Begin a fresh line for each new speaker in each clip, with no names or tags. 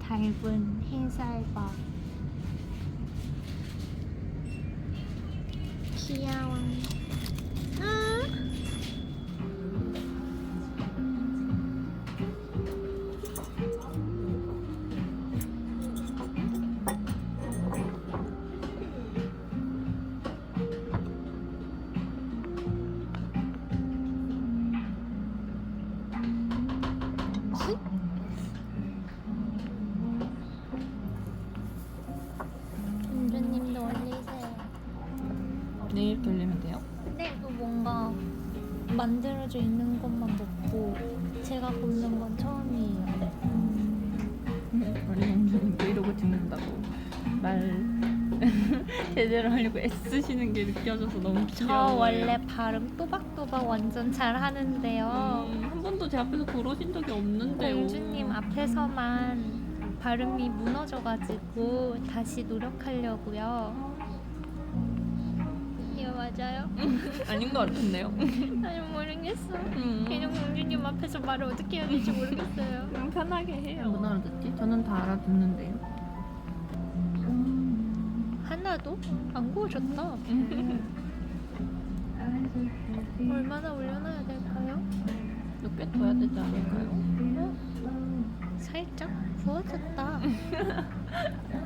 닮은 흰쌀밥. 귀여워.
네 이렇게 올리면 돼요?
근데 또 뭔가 만들어져 있는 것만 먹고 제가 굽는 건 처음이에요.
우리 영준님 브이로그 찍는다고 말 제대로 하려고 애쓰시는 게 느껴져서 너무
저
귀여워요.
원래 발음 또박또박 완전 잘 하는데요.
음, 한 번도 제 앞에서 그러신 적이 없는데요.
공주님 앞에서만 발음이 무너져가지고 다시 노력하려고요. 이거 맞아요?
아닌 것 같은데요.
아니 모르겠어.
음.
그냥 공주님 앞에서 말을 어떻게 해야 될지 모르겠어요.
그럼 편하게 해요. 못 알아듣지? 저는 다 알아듣는데요.
하나도 안 구워졌다. 얼마나 올려놔야 될까요?
몇개 둬야 되지 않을까요?
어? 살짝 구워졌다.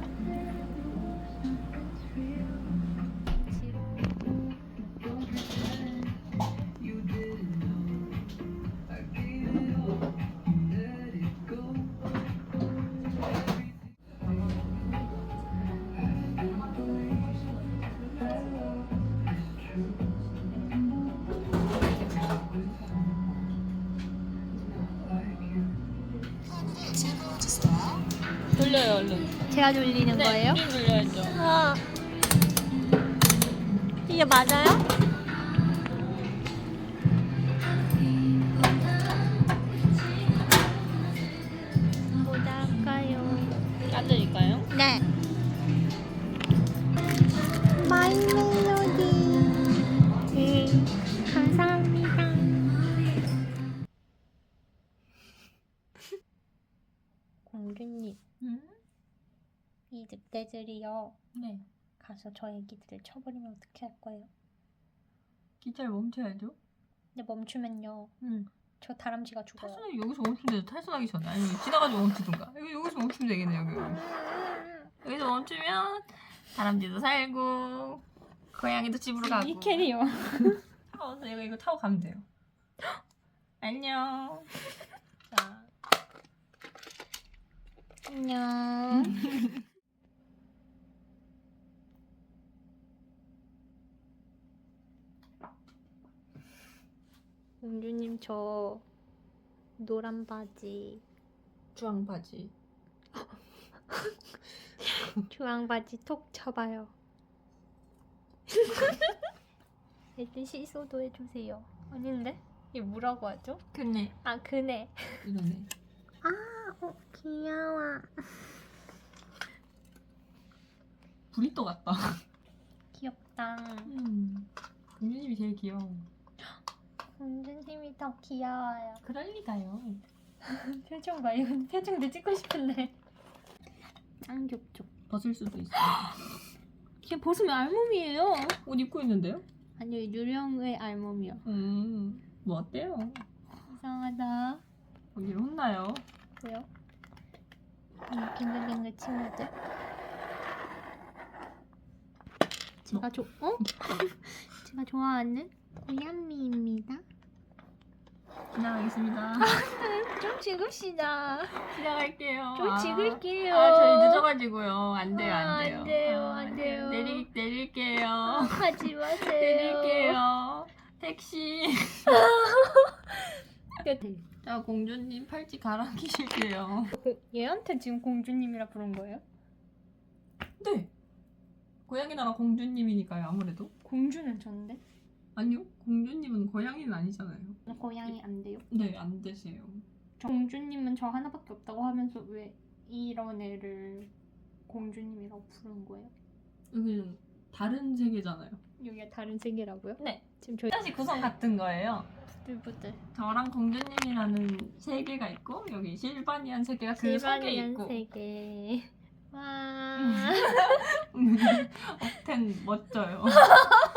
돌려요 얼른.
제가 돌리는 거예요?
네, 돌려야죠.
아. 이게 맞아요? 뭐다 할까요?
까드릴까요?
네. 마이 멜로 공주님,
음?
이 늑대들이요.
네.
가서 저 애기들을 쳐버리면 어떻게 할 거예요?
기차를 멈춰야죠.
근데 멈추면요.
응.
저 다람쥐가 죽어요.
탈선하기 여기서 멈추면 되죠. 탈선하기 전에 아니면 지나가지고 멈추든가. 여기 여기서 멈추면 되겠네요. 여기. 여기서 멈추면 다람쥐도 살고 고양이도 집으로 가고.
이 캐리어.
타워서 이거 이거 타고 가면 돼요. 안녕. 자.
안녕. 공주님 저 노란 바지,
주황 바지.
주황 바지 톡 쳐봐요. 일단 시소도 해주세요. 아닌데? 이게 뭐라고 하죠?
그네.
아 그네.
이거네.
귀여워.
브리또 같다.
귀엽다.
음. 공주님이 제일 귀여워.
공주님이 더 귀여워요.
그럴 리가요.
표정 봐. 이건 표정도 찍고 싶은데. 짱겹죠.
벗을 수도 있어.
걔 벗으면 알몸이에요.
옷 입고 있는데요?
아니요, 유령의 알몸이요.
음. 뭐 어때요?
이상하다.
언니를 혼나요.
왜요? 이 빙글빙글 친구들. 제가 조, 어? 제가 좋아하는 고양미입니다.
지나가겠습니다.
좀 찍읍시다.
지나갈게요.
좀
아.
찍을게요.
아, 저희 늦어가지고 안 돼요,
아,
안 돼요.
안 돼요,
아,
안 돼요.
내리 내릴게요.
하지 마세요.
내릴게요. 택시. 자, 공주님 팔찌 갈아 끼실게요.
얘한테 지금 공주님이라 부른 거예요?
네. 고양이 나라 공주님이니까요, 아무래도.
공주는 전데
아니요, 공주님은 고양이는 아니잖아요.
고양이 안 돼요.
네, 안 되세요.
저 공주님은 저 하나밖에 없다고 하면서 왜 이런 애를 공주님이라고 부른 거예요?
여기는 다른 세계잖아요.
여기가 다른 세계라고요?
네.
지금 저희
다시 구성 같은 거예요.
부들부들.
저랑 공주님이라는 세계가 있고 여기 실바니안 세계가 그 속에
실바니안
있고
세계. 와.
업텐 멋져요.